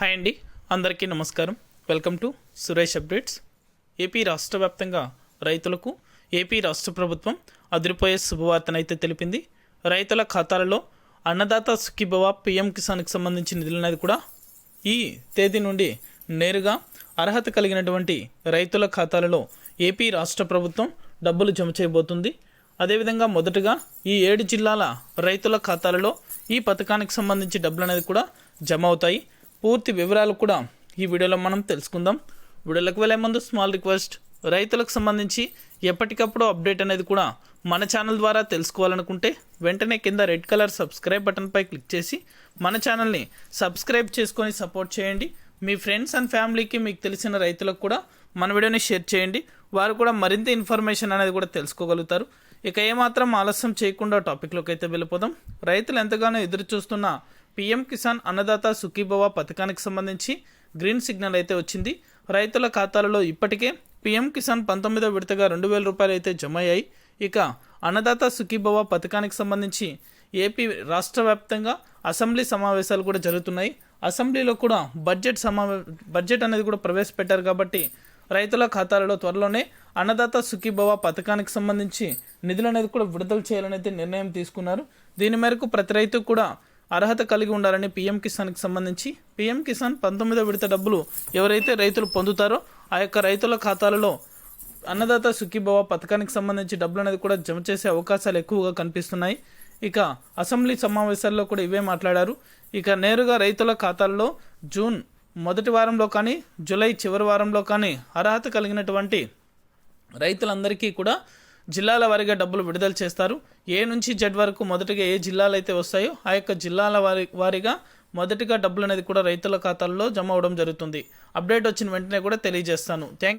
Hi అండి. అందరికీ నమస్కారం. Welcome to Suresh updates. AP రాష్ట్ర వ్యాప్తంగా రైతులకు ఏపీ రాష్ట్ర ప్రభుత్వం అదిరిపోయే శుభవార్తనైతే తెలిపింది. రైతుల ఖాతాలలో అన్నదాత సుఖీభవ పిఎం కిసాన్కి సంబంధించిన నిధులనేది కూడా ఈ తేదీ నుండి నేరుగా అర్హత కలిగినటువంటి రైతుల ఖాతాలలో ఏపీ రాష్ట్ర ప్రభుత్వం డబ్బులు జమ చేయబోతుంది. అదేవిధంగా మొదటగా ఈ ఏడు జిల్లాల రైతుల ఖాతాలలో ఈ పథకానికి సంబంధించి డబ్బులు అనేది కూడా జమ అవుతాయి. పూర్తి వివరాలు కూడా ఈ వీడియోలో మనం తెలుసుకుందాం. వీడియోలకు వెళ్ళే ముందు స్మాల్ రిక్వెస్ట్ రైతులకు సంబంధించి ఎప్పటికప్పుడు అప్డేట్ అనేది కూడా మన ఛానల్ ద్వారా తెలుసుకోవాలనుకుంటే వెంటనే కింద రెడ్ కలర్ సబ్స్క్రైబ్ బటన్పై క్లిక్ చేసి మన ఛానల్ని సబ్స్క్రైబ్ చేసుకొని సపోర్ట్ చేయండి. మీ ఫ్రెండ్స్ అండ్ ఫ్యామిలీకి మీకు తెలిసిన రైతులకు కూడా మన వీడియోని షేర్ చేయండి. వారు కూడా మరింత ఇన్ఫర్మేషన్ అనేది కూడా తెలుసుకోగలుగుతారు. ఇక ఏమాత్రం ఆలస్యం చేయకుండా టాపిక్లోకి అయితే వెళ్ళిపోదాం. రైతులు ఎంతగానో ఎదురు చూస్తున్న పీఎం కిసాన్ అన్నదాత సుఖీభవ పథకానికి సంబంధించి గ్రీన్ సిగ్నల్ అయితే వచ్చింది. రైతుల ఖాతాలలో ఇప్పటికే పీఎం కిసాన్ పంతొమ్మిదో విడతగా రెండు వేల రూపాయలు అయితే జమ అయ్యాయి ఇక అన్నదాత సుఖీభవ పథకానికి సంబంధించి ఏపీ రాష్ట్ర వ్యాప్తంగా అసెంబ్లీ సమావేశాలు కూడా జరుగుతున్నాయి. అసెంబ్లీలో కూడా బడ్జెట్ సమావే బడ్జెట్ అనేది కూడా ప్రవేశపెట్టారు కాబట్టి రైతుల ఖాతాలలో త్వరలోనే అన్నదాత సుఖీభవ పథకానికి సంబంధించి నిధులు అనేది కూడా విడుదల చేయాలని అయితే నిర్ణయం తీసుకున్నారు. దీని మేరకు ప్రతి రైతు కూడా అర్హత కలిగి ఉండాలని పీఎం కిసాన్కి సంబంధించి పీఎం కిసాన్ పంతొమ్మిదో విడత డబ్బులు ఎవరైతే రైతులు పొందుతారో ఆ యొక్క రైతుల ఖాతాలలో అన్నదాత సుఖీభవ పథకానికి సంబంధించి డబ్బులు అనేది కూడా జమ చేసే అవకాశాలు ఎక్కువగా కనిపిస్తున్నాయి. ఇక అసెంబ్లీ సమావేశాల్లో కూడా ఇవే మాట్లాడారు. ఇక నేరుగా రైతుల ఖాతాల్లో జూన్ మొదటి వారంలో కానీ జూలై చివరి వారంలో కానీ అర్హత కలిగినటువంటి రైతులందరికీ కూడా జిల్లాల వారీగా డబ్బులు విడుదల చేస్తారు. ఏ నుంచి జెడ్ వరకు మొదటిగా ఏ జిల్లాలు అయితే వస్తాయో ఆ యొక్క జిల్లాల వారి వారీగా మొదటిగా డబ్బులు అనేది కూడా రైతుల ఖాతాల్లో జమ అవడం జరుగుతుంది. అప్డేట్ వచ్చిన వెంటనే కూడా తెలియజేస్తాను. థ్యాంక్